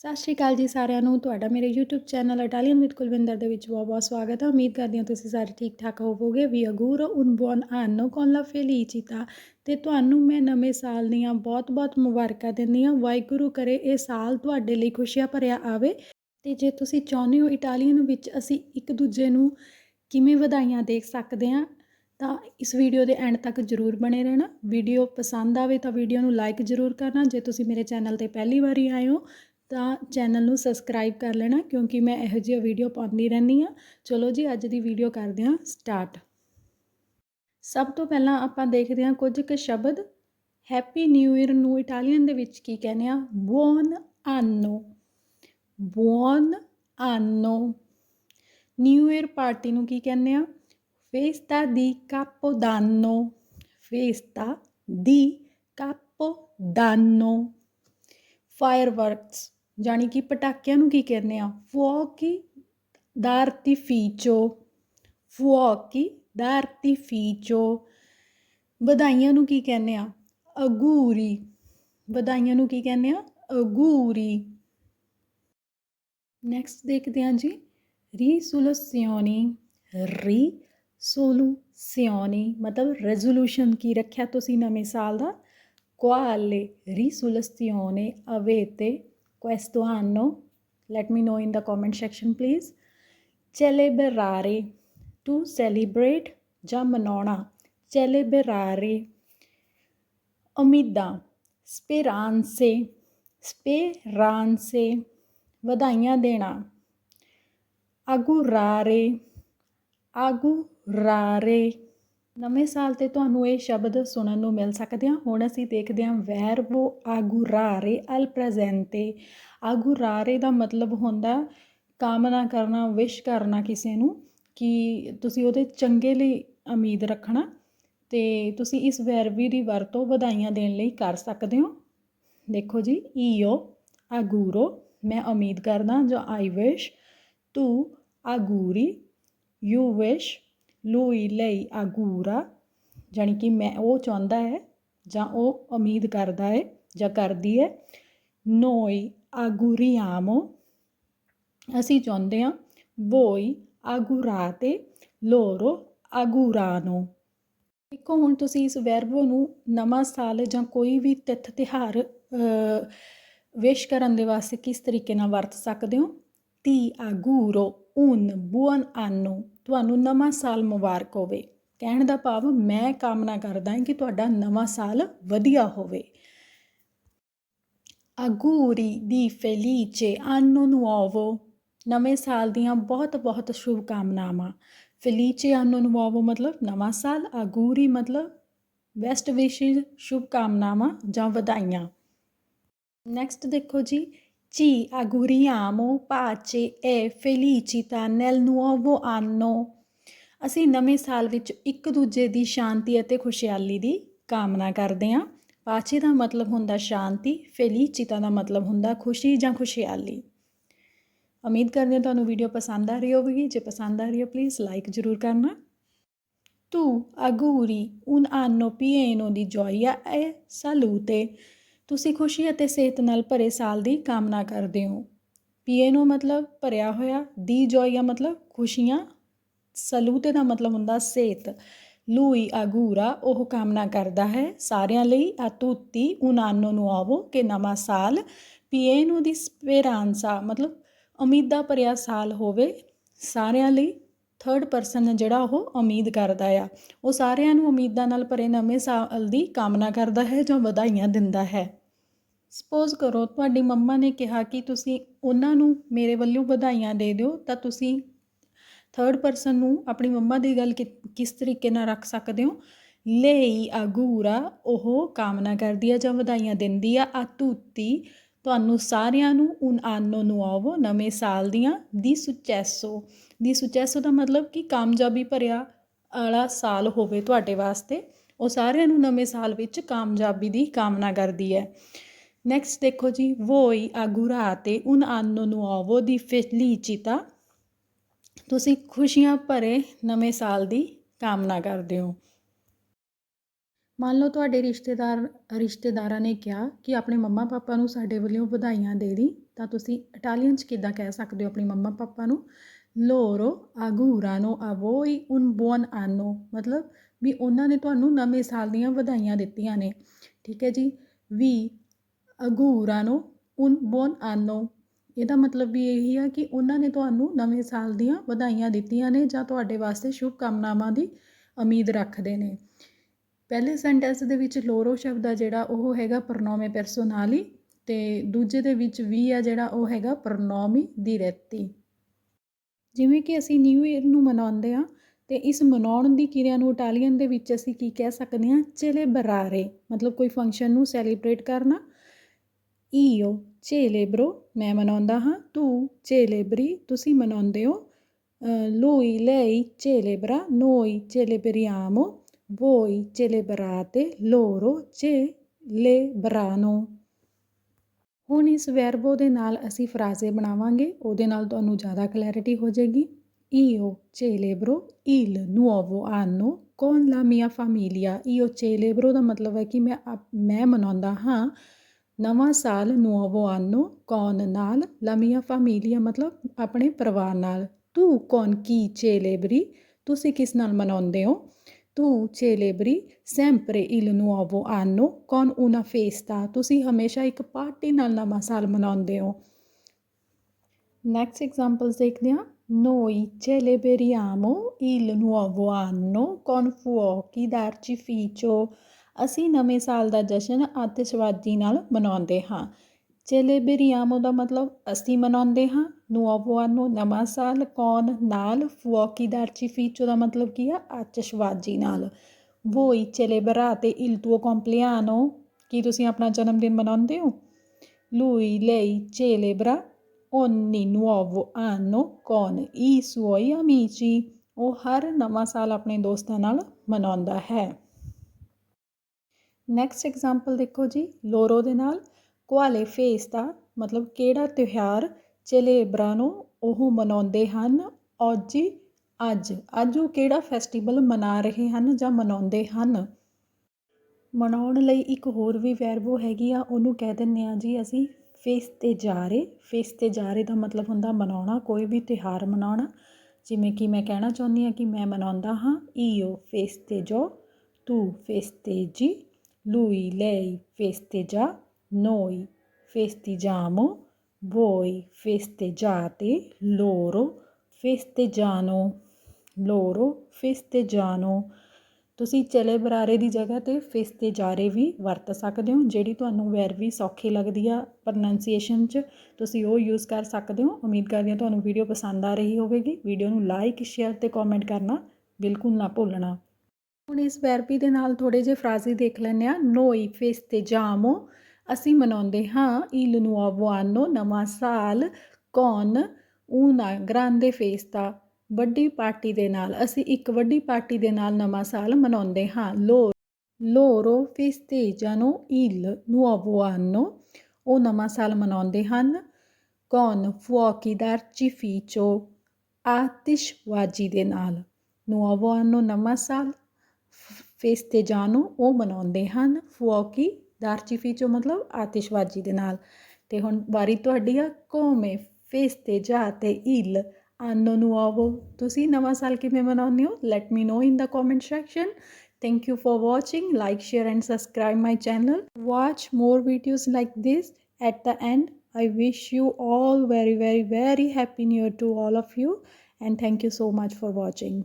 ਸਤਿ ਸ਼੍ਰੀ ਅਕਾਲ ਜੀ ਸਾਰਿਆਂ ਨੂੰ। ਤੁਹਾਡਾ ਮੇਰੇ YouTube channel Italian with Kulwinder ਦੇ ਵਿੱਚ ਬਹੁਤ ਬਹੁਤ ਸਵਾਗਤ ਹੈ। ਉਮੀਦ ਕਰਦੀ ਹਾਂ ਤੁਸੀਂ ਸਾਰੇ ਠੀਕ ਠਾਕ ਹੋਵੋਗੇ। ਵੀ ਅਗੂਰ ਉਨ buon anno con la felicità ਤੇ। ਤੁਹਾਨੂੰ ਮੈਂ ਨਵੇਂ ਸਾਲ ਦੀਆਂ ਬਹੁਤ-ਬਹੁਤ ਮੁਬਾਰਕਾਂ ਦਿੰਦੀ ਹਾਂ। ਵਾਹਿਗੁਰੂ ਕਰੇ ਇਹ ਸਾਲ ਤੁਹਾਡੇ ਲਈ ਖੁਸ਼ੀਆਂ ਭਰਿਆ ਆਵੇ। ਤੇ ਜੇ ਤੁਸੀਂ ਚਾਹੁੰਦੇ ਹੋ ਇਟਾਲੀਅਨ ਵਿੱਚ ਅਸੀਂ ਇੱਕ ਦੂਜੇ ਨੂੰ ਕਿਵੇਂ ਵਧਾਈਆਂ ਦੇਖ ਸਕਦੇ ਹਾਂ, ਤਾਂ ਇਸ ਵੀਡੀਓ ਦੇ ਐਂਡ ਤੱਕ ਜਰੂਰ ਬਣੇ ਰਹਿਣਾ। ਵੀਡੀਓ ਪਸੰਦ ਆਵੇ ਤਾਂ ਵੀਡੀਓ ਨੂੰ ਲਾਈਕ ਜਰੂਰ ਕਰਨਾ। ਜੇ ਤੁਸੀਂ ਮੇਰੇ ਚੈਨਲ ਤੇ ਪਹਿਲੀ ਵਾਰੀ ਆਏ ਹੋ ਤਾਂ ਚੈਨਲ ਨੂੰ ਸਬਸਕ੍ਰਾਈਬ ਕਰ ਲੈਣਾ, ਕਿਉਂਕਿ ਮੈਂ ਇਹੋ ਜਿਹੀ ਵੀਡੀਓ ਪਾਉਂਦੀ ਰਹਿੰਦੀ ਹਾਂ। ਚਲੋ ਜੀ, ਅੱਜ ਦੀ ਵੀਡੀਓ ਕਰਦੇ ਹਾਂ ਸਟਾਰਟ ਸਭ ਤੋਂ ਪਹਿਲਾਂ ਆਪਾਂ ਦੇਖਦੇ ਹਾਂ ਕੁਝ ਕੁ ਸ਼ਬਦ। ਹੈਪੀ ਨਿਊ ਇਅਰ ਨੂੰ ਇਟਾਲੀਅਨ ਦੇ ਵਿੱਚ ਕੀ ਕਹਿੰਦੇ ਆ ਬੁਓਨ ਆਨੋ ਬੁਓਨ ਆਨੋ ਨਿਊ ਇਅਰ ਪਾਰਟੀ ਨੂੰ ਕੀ ਕਹਿੰਦੇ ਆ ਫੇਸਟਾ ਦੀ ਕਾਪੋਦਾਨੋ ਫੇਸਟਾ ਦੀ ਕਾਪੋਦਾਨੋ ਫਾਇਰਵਰਕਸ ਜਾਣੀ ਕਿ ਪਟਾਕਿਆਂ ਨੂੰ ਕੀ ਕਹਿੰਦੇ ਆ? ਫੁਓਕੀ d'artificio ਫੁਓਕੀ d'artificio ਵਧਾਈਆਂ ਨੂੰ ਕੀ ਕਹਿੰਦੇ ਆ? ਅਗੂਰੀ। ਵਧਾਈਆਂ ਨੂੰ ਕੀ ਕਹਿੰਦੇ ਆ? ਅਗੂਰੀ। ਨੈਕਸਟ ਦੇਖਦੇ ਹਾਂ ਜੀ। ਰੀਸੋਲੂਸ਼ਿਓਨੀ ਰੀਸੋਲੂਸ਼ਿਓਨੀ ਮਤਲਬ ਰੈਜ਼ੋਲੂਸ਼ਨ ਕੀ ਰੱਖਿਆ ਤੁਸੀਂ ਨਵੇਂ ਸਾਲ ਦਾ? quale risoluzione ਅਵੇਤੇ questo anno? Let me know in the comment section please. Celebrare to celebrate ਜਾਂ ਮਨਾਉਣਾ celebrare ਉਮੀਦਾਂ ਸਪੇਰਾਂਸੇ ਸਪੇਰਾਂਸੇ ਵਧਾਈਆਂ ਦੇਣਾ ਆਗੂਰਾਰੇ ਆਗੂਰਾਰੇ ਨਵੇਂ ਸਾਲ ਤੇ ਤੁਹਾਨੂੰ ਇਹ ਸ਼ਬਦ ਸੁਣਨ ਨੂੰ ਮਿਲ ਸਕਦੇ ਆ। ਹੁਣ ਅਸੀਂ ਦੇਖਦੇ ਹਾਂ ਵੈਰਬੋ ਆਗੂਰਾਰੇ ਅਲ ਪ੍ਰੈਜ਼ੈਂਟੇ ਆਗੂਰਾਰੇ ਦਾ ਮਤਲਬ ਹੁੰਦਾ ਕਾਮਨਾ ਕਰਨਾ ਵਿਸ਼ ਕਰਨਾ ਕਿਸੇ ਨੂੰ ਕਿ ਤੁਸੀਂ ਉਹਦੇ ਚੰਗੇ ਲਈ ਉਮੀਦ ਰੱਖਣਾ ਤੇ ਤੁਸੀਂ ਇਸ ਵੈਰਬੀ ਦੀ ਵਰਤੋਂ ਵਧਾਈਆਂ ਦੇਣ ਲਈ ਕਰ ਸਕਦੇ ਹੋ। ਦੇਖੋ ਜੀ, ਈਓ, ਆਗੂਰੋ, ਮੈਂ ਉਮੀਦ ਕਰਦਾ ਜੋ ਆਈ ਵਿਸ਼ ਤੂੰ ਆਗੂਰੀ, you wish lui lei augura ਜਾਣੀ ਕਿ ਮੈਂ ਉਹ ਚਾਹੁੰਦਾ ਹੈ ਜਾਂ ਉਹ ਉਮੀਦ ਕਰਦਾ ਹੈ ਜਾਂ ਕਰਦੀ ਹੈ noi auguriamo ਅਸੀਂ ਚਾਹੁੰਦੇ ਹਾਂ voi augurate loro augurano ਦੇਖੋ, ਹੁਣ ਤੁਸੀਂ ਇਸ ਵੈਰਬੋ ਨੂੰ ਨਵਾਂ ਸਾਲ ਜਾਂ ਕੋਈ ਵੀ ਤਿਥ ਤਿਹਾਰ ਵਿਸ਼ ਕਰਨ ਦੇ ਵਾਸਤੇ ਕਿਸ ਤਰੀਕੇ ਨਾਲ ਵਰਤ ਸਕਦੇ ਹੋ? ਤੀ ਆਗੂਰੋ। Un buon anno ਤੁਹਾਨੂੰ ਨਵਾਂ ਸਾਲ ਮੁਬਾਰਕ ਹੋਵੇ। ਕਹਿਣ ਦਾ ਭਾਵ ਮੈਂ ਕਾਮਨਾ ਕਰਦਾ ਹਾਂ ਕਿ ਤੁਹਾਡਾ ਨਵਾਂ ਸਾਲ ਵਧੀਆ ਹੋਵੇ। ਆਗੂਰੀ ਦੀ ਫੈਲੀਚੇ anno nuovo ਨਵੇਂ ਸਾਲ ਦੀਆਂ ਬਹੁਤ ਬਹੁਤ ਸ਼ੁਭ ਕਾਮਨਾਵਾਂ ਫੈਲੀਚੇ anno nuovo ਮਤਲਬ ਨਵਾਂ ਸਾਲ, ਅਗੂਰੀ ਮਤਲਬ ਬੈਸਟ ਵਿਸ਼ੇਸ ਸ਼ੁਭ ਕਾਮਨਾਵਾਂ ਜਾਂ ਵਧਾਈਆਂ। ਨੈਕਸਟ ਦੇਖੋ ਜੀ Ci auguriamo pace e felicità nel nuovo anno. ਅਸੀਂ ਨਵੇਂ ਸਾਲ ਵਿੱਚ ਇੱਕ ਦੂਜੇ ਦੀ ਸ਼ਾਂਤੀ ਅਤੇ ਖੁਸ਼ਹਾਲੀ ਦੀ ਕਾਮਨਾ ਕਰਦੇ ਹਾਂ। ਪਾਚੇ ਦਾ ਮਤਲਬ ਹੁੰਦਾ ਸ਼ਾਂਤੀ, ਫੈਲੀਚਿਤਾ ਦਾ ਮਤਲਬ ਹੁੰਦਾ ਖੁਸ਼ੀ ਜਾਂ ਖੁਸ਼ਹਾਲੀ। ਉਮੀਦ ਕਰਦੇ ਹਾਂ ਤੁਹਾਨੂੰ ਵੀਡੀਓ ਪਸੰਦ ਆ ਰਹੀ ਹੋਵੇਗੀ। ਜੇ ਪਸੰਦ ਆ ਰਹੀ ਹੈ ਪਲੀਜ਼ ਲਾਈਕ ਜ਼ਰੂਰ ਕਰਨਾ। Tu auguri un anno pieno di gioia e salute ਤੁਸੀਂ ਖੁਸ਼ੀ ਅਤੇ ਸਿਹਤ ਨਾਲ ਭਰੇ ਸਾਲ ਦੀ ਕਾਮਨਾ ਕਰਦੇ ਹੋ। ਪੀਏ ਨੂੰ ਮਤਲਬ ਭਰਿਆ ਹੋਇਆ, ਦੀ ਜੋਇਆ ਮਤਲਬ ਖੁਸ਼ੀਆਂ। ਸਲੂਤੇ ਦਾ ਮਤਲਬ ਹੁੰਦਾ ਸਿਹਤ। ਲੂਈ ਆਗੂਰਾ ਉਹ ਕਾਮਨਾ ਕਰਦਾ ਹੈ, ਸਾਰਿਆਂ ਲਈ ਆ ਤੁੱਤੀ ਉਨਾਨੋ ਨੂੰ ਆਵੋ ਕਿ ਨਵਾਂ ਸਾਲ ਪੀਏ ਨੂੰ ਦੀ ਸਪੇਰਾਂਸਾ ਮਤਲਬ ਉਮੀਦਾਂ ਭਰਿਆ ਸਾਲ ਹੋਵੇ। ਸਾਰਿਆਂ ਲਈ ਥਰਡ ਪਰਸਨ ਜਿਹੜਾ ਉਹ ਉਮੀਦ ਕਰਦਾ ਆ। ਉਹ ਸਾਰਿਆਂ ਨੂੰ ਉਮੀਦਾਂ ਨਾਲ ਭਰੇ ਨਵੇਂ ਸਾਲ ਦੀ ਕਾਮਨਾ ਕਰਦਾ ਹੈ ਜਾਂ ਵਧਾਈਆਂ ਦਿੰਦਾ ਹੈ। ਸਪੋਜ਼ ਕਰੋ ਤੁਹਾਡੀ ਮੰਮਾ ਨੇ ਕਿਹਾ ਕਿ ਤੁਸੀਂ ਉਹਨਾਂ ਨੂੰ ਮੇਰੇ ਵੱਲੋਂ ਵਧਾਈਆਂ ਦੇ ਦਿਓ, ਤਾਂ ਤੁਸੀਂ ਥਰਡ ਪਰਸਨ ਨੂੰ ਆਪਣੀ ਮੰਮਾ ਦੀ ਗੱਲ ਕਿਸ ਤਰੀਕੇ ਨਾਲ ਰੱਖ ਸਕਦੇ ਹੋ? ਲਈ, ਆਗੂਰਾ, ਉਹ ਕਾਮਨਾ ਕਰਦੀ ਆ ਜਾਂ ਵਧਾਈਆਂ ਦਿੰਦੀ ਆ ਆ ਤੁਹਾਨੂੰ ਸਾਰਿਆਂ ਨੂੰ, ਉਨ ਆਨੋ ਨੂੰ ਆਵੋ ਨਵੇਂ ਸਾਲ ਦੀਆਂ, ਦੀ ਸੁਚੈਸੋ। ਦੀ ਸੁਚੈਸੋ ਦਾ ਮਤਲਬ ਕਿ ਕਾਮਯਾਬੀ ਭਰਿਆ ਵਾਲਾ ਸਾਲ ਹੋਵੇ ਤੁਹਾਡੇ ਵਾਸਤੇ। ਉਹ ਸਾਰਿਆਂ ਨੂੰ ਨਵੇਂ ਸਾਲ ਵਿੱਚ ਕਾਮਯਾਬੀ ਦੀ ਕਾਮਨਾ ਕਰਦੀ ਹੈ। ਨੈਕਸਟ ਦੇਖੋ ਜੀ voi augurate un anno nuovo di felicità ਤੁਸੀਂ ਖੁਸ਼ੀਆਂ ਭਰੇ ਨਵੇਂ ਸਾਲ ਦੀ ਕਾਮਨਾ ਕਰਦੇ ਹੋ। ਮੰਨ ਲਓ ਤੁਹਾਡੇ ਰਿਸ਼ਤੇਦਾਰ, ਰਿਸ਼ਤੇਦਾਰਾਂ ਨੇ ਕਿਹਾ ਕਿ ਆਪਣੇ ਮੰਮਾ ਪਾਪਾ ਨੂੰ ਸਾਡੇ ਵੱਲੋਂ ਵਧਾਈਆਂ ਦੇ ਦੀ, ਤਾਂ ਤੁਸੀਂ ਇਟਾਲੀਅਨ 'ਚ ਕਿੱਦਾਂ ਕਹਿ ਸਕਦੇ ਹੋ ਆਪਣੇ ਮੰਮਾ ਪਾਪਾ ਨੂੰ? ਲੋਰੋ ਆਗੂਰਾਨੋ a voi un buon anno ਮਤਲਬ ਵੀ ਉਹਨਾਂ ਨੇ ਤੁਹਾਨੂੰ ਨਵੇਂ ਸਾਲ ਦੀਆਂ ਵਧਾਈਆਂ ਦਿੱਤੀਆਂ ਨੇ। ਠੀਕ ਹੈ ਜੀ? ਵੀ ਅਗੂਰਾਨੋ ਉਨ, ਬੋਨ ਆਨੋ। ਇਹਦਾ ਮਤਲਬ ਵੀ ਇਹੀ ਆ ਕਿ ਉਹਨਾਂ ਨੇ ਤੁਹਾਨੂੰ ਨਵੇਂ ਸਾਲ ਦੀਆਂ ਵਧਾਈਆਂ ਦਿੱਤੀਆਂ ਨੇ ਜਾਂ ਤੁਹਾਡੇ ਵਾਸਤੇ ਸ਼ੁਭ ਕਾਮਨਾਵਾਂ ਦੀ ਉਮੀਦ ਰੱਖਦੇ ਨੇ। ਪਹਿਲੇ ਸੈਂਟੈਂਸ ਦੇ ਵਿੱਚ ਲੋਰੋ ਸ਼ਬਦ ਆ ਜਿਹੜਾ, ਉਹ ਹੈਗਾ ਪ੍ਰੋਨੋਮੇ ਪਰਸੋਨਾਲੀ ਤੇ ਦੂਜੇ ਦੇ ਵਿੱਚ ਵੀ ਆ ਜਿਹੜਾ, ਉਹ ਹੈਗਾ ਪ੍ਰੋਨੋਮੀ ਦਿਰੈਤੀ ਜਿਵੇਂ ਕਿ ਅਸੀਂ ਨਿਊ ਈਅਰ ਨੂੰ ਮਨਾਉਂਦੇ ਆ ਤੇ ਇਸ ਮਨਾਉਣ ਦੀ ਕਿਰਿਆ ਨੂੰ ਇਟਾਲੀਅਨ ਦੇ ਵਿੱਚ ਅਸੀਂ ਕੀ ਕਹਿ ਸਕਦੇ ਹਾਂ? ਚੈਲੇਬਰਾਰੇ ਮਤਲਬ ਕੋਈ ਫੰਕਸ਼ਨ ਨੂੰ ਸੈਲੀਬ੍ਰੇਟ ਕਰਨਾ ਈਓ ਚੇਲੇਬਰੋ ਮੈਂ ਮਨਾਉਂਦਾ ਹਾਂ ਤੂੰ ਚੇਲੇਬਰੀ ਤੁਸੀਂ ਮਨਾਉਂਦੇ ਹੋ lui lei celebra noi celebriamo voi celebrate loro celebrano ਹੁਣ ਇਸ ਵੈਰਬੋ ਦੇ ਨਾਲ ਅਸੀਂ ਫਰਾਜ਼ੇ ਬਣਾਵਾਂਗੇ ਉਹਦੇ ਨਾਲ ਤੁਹਾਨੂੰ ਜ਼ਿਆਦਾ ਕਲੈਰਿਟੀ ਹੋ ਜਾਏਗੀ io celebro il nuovo anno con la mia famiglia io celebro ਦਾ ਮਤਲਬ ਹੈ ਕਿ ਮੈਂ ਆਪ- ਮੈਂ ਮਨਾਉਂਦਾ ਹਾਂ ਨਵਾਂ ਸਾਲ ਨੂਵੋ ਆਨੋ ਕੌਣ ਨਾਲ ਲਮੀਆ ਫਾਮੀਲੀਆ ਮਤਲਬ ਆਪਣੇ ਪਰਿਵਾਰ ਨਾਲ ਤੂੰ ਕੌਣ ਕੀ ਚੇਲੇਬਰੀ ਤੁਸੀਂ ਕਿਸ ਨਾਲ ਮਨਾਉਂਦੇ ਹੋ ਤੂੰ ਚੇਲੇਬਰੀ ਸੈਂਪਰੇ ਇਲ ਨੂਵੋ ਆਨੋ ਕੌਣ ਉਨਾ ਫੇਸਤਾ ਤੁਸੀਂ ਹਮੇਸ਼ਾ ਇੱਕ ਪਾਰਟੀ ਨਾਲ ਨਵਾਂ ਸਾਲ ਮਨਾਉਂਦੇ ਹੋ ਨੈਕਸਟ ਐਗਜ਼ਾਮਪਲਸ ਦੇਖਦੇ ਹਾਂ Noi celebriamo il nuovo anno con fuochi d'artificio ਅਸੀਂ ਨਵੇਂ ਸਾਲ ਦਾ ਜਸ਼ਨ ਆਤਿਸ਼ਬਾਜ਼ੀ ਨਾਲ ਮਨਾਉਂਦੇ ਹਾਂ ਚੇਲੇਬੇਰੀਆਮੋ ਦਾ ਮਤਲਬ ਅਸੀਂ ਮਨਾਉਂਦੇ ਹਾਂ ਨੁਆਵੋ ਆਨੋ ਨਵਾਂ ਸਾਲ ਕੌਣ ਨਾਲ ਫੁਆਕੀ ਦਾ ਅਰਚੀਫੀਚੋ ਦਾ ਮਤਲਬ ਕੀ ਆ ਆਤਿਸ਼ਬਾਜ਼ੀ ਨਾਲ ਵੋਈ ਚੇਲੇਬਰਾ ਤੇ ਇਲ ਤੁਓ ਕੰਪਲੀਆਨੋ ਕੀ ਤੁਸੀਂ ਆਪਣਾ ਜਨਮ ਦਿਨ ਮਨਾਉਂਦੇ ਹੋ ਲੂਈ ਲਈ ਚੇਲੇਬਰਾ ਓਨੀ ਨੁਆਵੋ ਆਨੋ ਕੌਣ ਈ ਸੁਓਈ ਅਮੀਚੀ ਉਹ ਹਰ ਨਵਾਂ ਸਾਲ ਆਪਣੇ ਦੋਸਤਾਂ ਨਾਲ ਮਨਾਉਂਦਾ ਹੈ ਨੈਕਸਟ ਐਗਜ਼ਾਮਪਲ ਦੇਖੋ ਜੀ, ਲੋਰੋ ਦੇ ਨਾਲ ਕੁਆਲੇ ਫੇਸ ਦਾ ਮਤਲਬ ਕਿਹੜਾ ਤਿਉਹਾਰ ਚੇਲੇਬਰਾਂ ਨੂੰ ਉਹ ਮਨਾਉਂਦੇ ਹਨ? ਔਜੀ ਅੱਜ। ਅੱਜ ਉਹ ਕਿਹੜਾ ਫੈਸਟੀਵਲ ਮਨਾ ਰਹੇ ਹਨ ਜਾਂ ਮਨਾਉਂਦੇ ਹਨ? ਮਨਾਉਣ ਲਈ ਇੱਕ ਹੋਰ ਵੀ ਵੈਰਬੋ ਹੈਗੀ ਆ, ਉਹਨੂੰ ਕਹਿ ਦਿੰਦੇ ਆ ਜੀ ਅਸੀਂ ਫੇਸ ਤੇ ਜਾਰੇ। ਫੇਸ ਫੇਸਤੇਜਾਰੇ ਫੇਸਤੇਜਾਰੇ ਦਾ ਮਤਲਬ ਹੁੰਦਾ ਮਨਾਉਣਾ, ਕੋਈ ਵੀ ਤਿਉਹਾਰ ਮਨਾਉਣਾ। ਜਿਵੇਂ ਕਿ ਮੈਂ ਕਹਿਣਾ ਚਾਹੁੰਦੀ ਹਾਂ ਕਿ ਮੈਂ ਮਨਾਉਂਦਾ ਹਾਂ ਈਓ ਜੋ, ਤੂੰ, ਫੇਸ ਤੇ ਜੀ। Lui, lei festeggia, noi festeggiamo, voi festeggiate, loro festeggiano loro festeggiano. ਤੁਸੀਂ ਚੈਲੇਬਰਾਰੇ ਦੀ ਜਗ੍ਹਾ ਤੇ ਫੇਸਤੇਜਾਰੇ ਵੀ ਵਰਤ ਸਕਦੇ ਹੋ ਜਿਹੜੀ ਤੁਹਾਨੂੰ ਵੈਰ ਵੀ ਸੌਖੀ ਲੱਗਦੀ ਆ ਪ੍ਰੋਨਾਂਸੀਏਸ਼ਨ 'ਚ ਤੁਸੀਂ ਉਹ ਯੂਜ਼ ਕਰ ਸਕਦੇ ਹੋ ਉਮੀਦ ਕਰਦੀ ਹਾਂ ਤੁਹਾਨੂੰ ਵੀਡੀਓ ਪਸੰਦ ਆ ਰਹੀ ਹੋਵੇਗੀ ਵੀਡੀਓ ਨੂੰ ਲਾਈਕ ਸ਼ੇਅਰ ਤੇ ਕਮੈਂਟ ਕਰਨਾ ਬਿਲਕੁਲ ਨਾ ਭੁੱਲਣਾ ਹੁਣ ਇਸ ਵੈਰਬੀ ਦੇ ਨਾਲ ਥੋੜੇ ਜਿਹੇ ਫਰਾਜ਼ੀ ਦੇਖ ਲੈਂਦੇ ਆ ਨੋਈ ਫੇਸਤੇਜਾਮੋ ਅਸੀਂ ਮਨਾਉਂਦੇ ਹਾਂ il nuovo anno ਨਵਾਂ ਸਾਲ con una grande festa ਵੱਡੀ ਪਾਰਟੀ ਦੇ ਨਾਲ, ਅਸੀਂ ਇੱਕ ਵੱਡੀ ਪਾਰਟੀ ਦੇ ਨਾਲ ਨਵਾਂ ਸਾਲ ਮਨਾਉਂਦੇ ਹਾਂ। ਲੋ loro festeggiano il nuovo anno ਉਹ ਨਵਾਂ ਸਾਲ ਮਨਾਉਂਦੇ ਹਨ। con fuochi d'artificio ਆਤਿਸ਼ਬਾਜ਼ੀ ਦੇ ਨਾਲ nuovo anno ਨਵਾਂ ਸਾਲ। ਫੇਸਤੇਜਾਨੋ ਉਹ ਮਨਾਉਂਦੇ ਹਨ ਫੁਓਕੀ d'artificio ਮਤਲਬ ਆਤਿਸ਼ਬਾਜ਼ੀ ਦੇ ਨਾਲ ਤੇ ਹੁਣ ਵਾਰੀ ਤੁਹਾਡੀ ਆ ਕੋਮੇ ਫੇਸਤੇਜਾਤੇ il anno nuovo ਤੁਸੀਂ ਨਵਾਂ ਸਾਲ ਕਿਵੇਂ ਮਨਾਉਂਦੇ ਹੋ let me know in the comment section Thank you for watching. Like, share, and subscribe my channel. Watch more videos like this. At the end, I wish you all very, very, very happy new year to all of you. And thank you so much for watching.